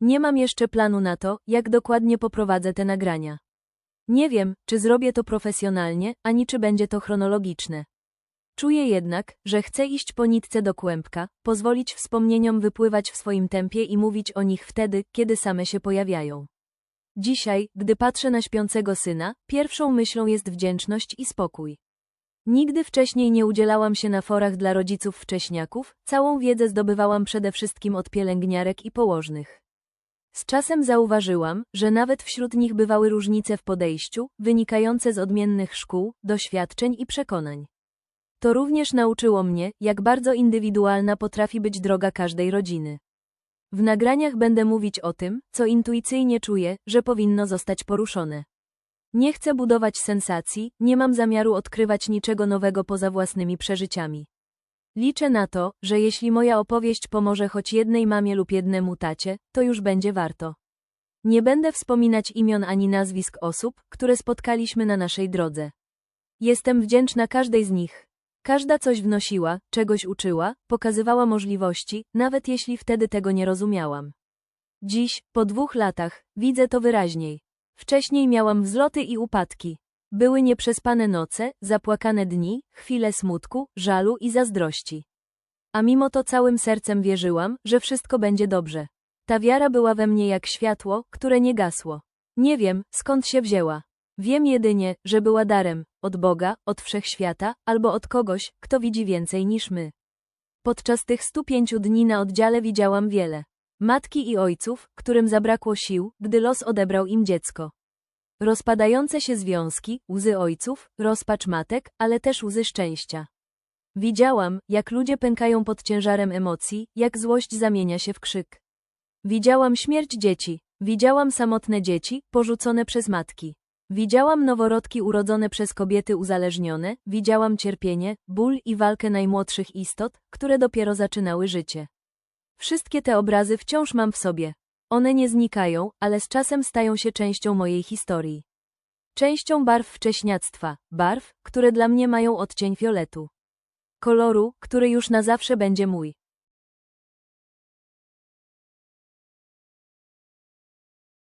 Nie mam jeszcze planu na to, jak dokładnie poprowadzę te nagrania. Nie wiem, czy zrobię to profesjonalnie, ani czy będzie to chronologiczne. Czuję jednak, że chcę iść po nitce do kłębka, pozwolić wspomnieniom wypływać w swoim tempie i mówić o nich wtedy, kiedy same się pojawiają. Dzisiaj, gdy patrzę na śpiącego syna, pierwszą myślą jest wdzięczność i spokój. Nigdy wcześniej nie udzielałam się na forach dla rodziców wcześniaków, całą wiedzę zdobywałam przede wszystkim od pielęgniarek i położnych. Z czasem zauważyłam, że nawet wśród nich bywały różnice w podejściu, wynikające z odmiennych szkół, doświadczeń i przekonań. To również nauczyło mnie, jak bardzo indywidualna potrafi być droga każdej rodziny. W nagraniach będę mówić o tym, co intuicyjnie czuję, że powinno zostać poruszone. Nie chcę budować sensacji, nie mam zamiaru odkrywać niczego nowego poza własnymi przeżyciami. Liczę na to, że jeśli moja opowieść pomoże choć jednej mamie lub jednemu tacie, to już będzie warto. Nie będę wspominać imion ani nazwisk osób, które spotkaliśmy na naszej drodze. Jestem wdzięczna każdej z nich. Każda coś wnosiła, czegoś uczyła, pokazywała możliwości, nawet jeśli wtedy tego nie rozumiałam. Dziś, po dwóch latach, widzę to wyraźniej. Wcześniej miałam wzloty i upadki. Były nieprzespane noce, zapłakane dni, chwile smutku, żalu i zazdrości. A mimo to całym sercem wierzyłam, że wszystko będzie dobrze. Ta wiara była we mnie jak światło, które nie gasło. Nie wiem, skąd się wzięła. Wiem jedynie, że była darem, od Boga, od wszechświata, albo od kogoś, kto widzi więcej niż my. Podczas tych 105 dni na oddziale widziałam wiele. Matki i ojców, którym zabrakło sił, gdy los odebrał im dziecko. Rozpadające się związki, łzy ojców, rozpacz matek, ale też łzy szczęścia. Widziałam, jak ludzie pękają pod ciężarem emocji, jak złość zamienia się w krzyk. Widziałam śmierć dzieci, widziałam samotne dzieci, porzucone przez matki. Widziałam noworodki urodzone przez kobiety uzależnione, widziałam cierpienie, ból i walkę najmłodszych istot, które dopiero zaczynały życie. Wszystkie te obrazy wciąż mam w sobie. One nie znikają, ale z czasem stają się częścią mojej historii. Częścią barw wcześniactwa, barw, które dla mnie mają odcień fioletu. Koloru, który już na zawsze będzie mój.